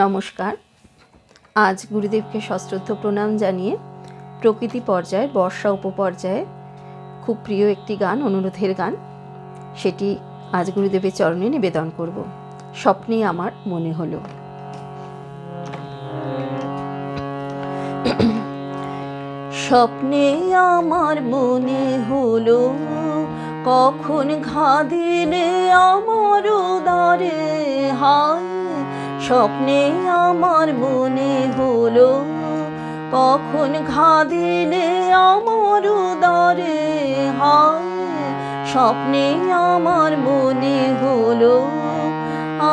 নমস্কার। আজ গুরুদেবকে সশ্রদ্ধ প্রণাম জানিয়ে প্রকৃতি পর্যায়ে, বর্ষা উপপর্যায়ে খুব প্রিয় একটি গান, অনুরোধের গান। সেটি আজ গুরুদেবের চরণে নিবেদন করব। স্বপ্নে আমার মনে হলো। স্বপ্নে আমার মনে হলো, কখন ঘা দিলে আমার উদারে হায় স্বপ্নে আমার মনে হলো, কখন ঘা দিলে আমার উদারে হায়। স্বপ্নে আমার মনে হলো,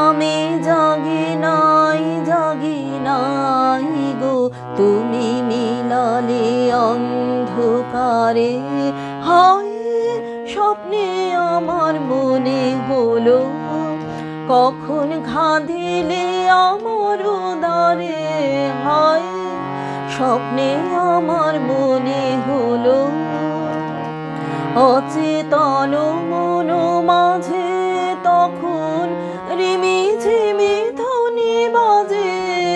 আমি জাগি নাই জাগি নাই গো, তুমি মিলালে অন্ধকারে হয়। স্বপ্নে আমার মনে হলো কখন ঘা দিলে আমার উদারে হয়? স্বপ্নে আমার মনে হলো অচেতন মন মাঝে তখন রিমি ঝিমি ধ্বনি বাজে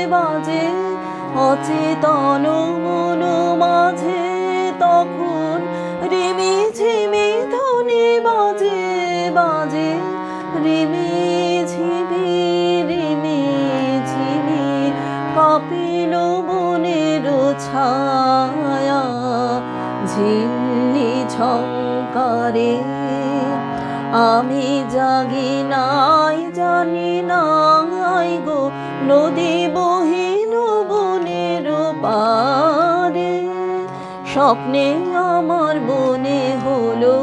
বাজে। অচেতন মন মাঝে তখন রিমি ঝিমি ধনি বাজে বাজে। রিমি কাপিল বনের ছায়া ঝিন্নি ঝঙ্কারে। আমি জাগি নাই, জানি নাই গো, নদী বহিল বনের পারে। স্বপ্নে আমার বনে হলো,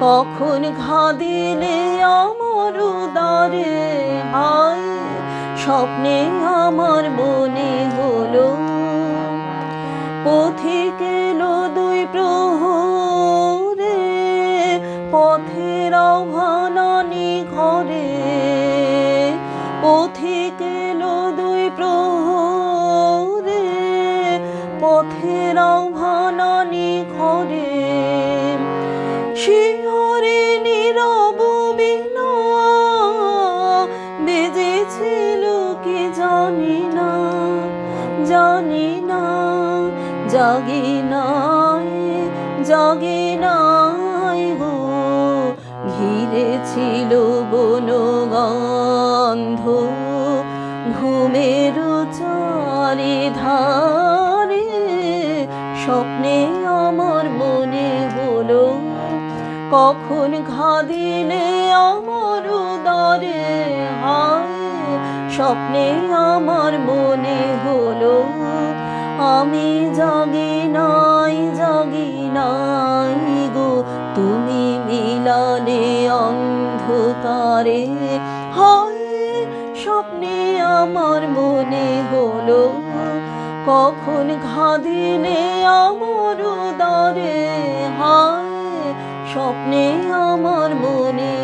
কখন ঘা দিলে আমার হায় স্বপ্নে আমার মনে হলো পথিক এলো দুই প্রহরে, পথের আহ্বানানি ঘরে পথিক এলো দুই প্রহরে, পথের আহ্বানানি ঘরে। শিহরে জানি না, জাগি নাই জাগি নাই গো। ঘিরে ছিল বনগন্ধ, ঘুমের চারি ধারে স্বপ্নে আমার মনে হলো, কখন ঘা দিলে আমার হায় স্বপ্নে আমার মনে হলো, আমি জাগি নাই জাগি নাই গো। তুমি মিলালে অন্ধকারে। হয়, স্বপ্নে আমার মনে হলো, কখন ঘা দিলে আমার উদারে। হায়, স্বপ্নে আমার মনে